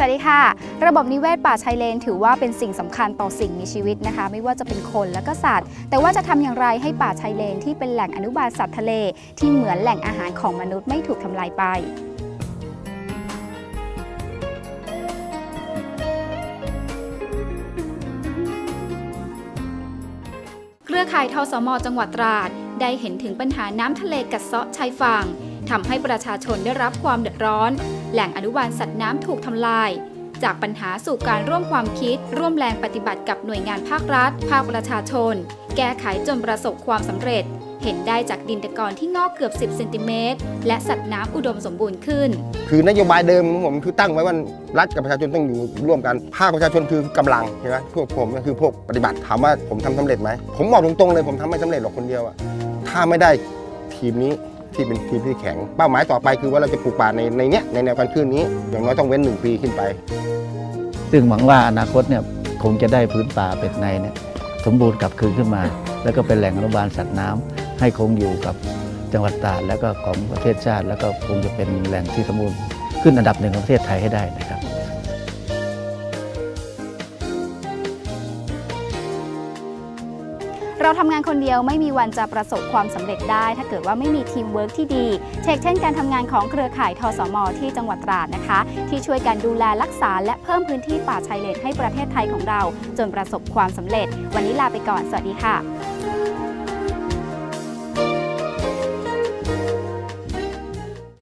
สวัสดีค่ะ ระบบนิเวศป่าชายเลน ถือว่าเป็นสิ่งสำคัญต่อสิ่งมีชีวิตนะคะ ไม่ว่าจะเป็นคนและก็สัตว์ แต่ว่าจะทำอย่างไรให้ป่าชายเลนที่เป็นแหล่งอนุบาลสัตว์ทะเล ที่เหมือนแหล่งอาหารของมนุษย์ไม่ถูกทำลายไปเครือข่ายทสมจังหวัดตราด ได้เห็นถึงปัญหาน้ำทะเลกัดเซาะชายฝั่งทำให้ประชาชนได้รับความเดือดร้อน แหล่งอนุบาลสัตว์น้ำถูกทำลาย จากปัญหาสู่การร่วมความคิด ร่วมแรงปฏิบัติกับหน่วยงานภาครัฐ ภาคประชาชน แก้ไขจนประสบความสำเร็จ เห็นได้จากดินตะกอนที่งอกเกือบ 10เซนติเมตรและสัตว์น้ำอุดมสมบูรณ์ขึ้น คือนโยบายเดิมของผมคือตั้งไว้ว่ารัฐกับประชาชนต้องอยู่ร่วมกัน ภาคประชาชนคือกำลังใช่ไหมพวกผมก็คือพวกปฏิบัติถามว่าผมทำสำเร็จไหมผมบอกตรงๆเลยผมทำไม่สำเร็จหรอกคนเดียวอะถ้าไม่ได้ทีมนี้ ที่เป็นทีมที่แข็ง เป้าหมายต่อไปคือว่าเราจะปลูกป่าในในเนี้ยในแนวการคลื่นนี้ อย่างน้อยต้องเว้นหนึ่งปีขึ้นไป ซึ่งหวังว่าอนาคตเนี่ยคงจะได้พื้นป่าเป็ดในเนี่ยสมบูรณ์กลับคืนขึ้นมา แล้วก็เป็นแหล่งอนุบาลสัตว์น้ำให้คงอยู่กับจังหวัดตราดแล้วก็ของประเทศชาติ แล้วก็คงจะเป็นแหล่งที่สมบูรณ์ขึ้นอันดับหนึ่งของประเทศไทยให้ได้นะครับ เราทำงานคนเดียวไม่มีวันจะประสบความสำเร็จได้ ถ้าเกิดว่าไม่มีทีมเวิร์กที่ดี เช่นเช่นการทำงานของเครือข่ายทสม ที่จังหวัดตราดนะคะ ที่ช่วยกันดูแลรักษา และเพิ่มพื้นที่ป่าชายเลนให้ประเทศไทยของเรา จนประสบความสำเร็จ วันนี้ลาไปก่อน สวัสดีค่ะ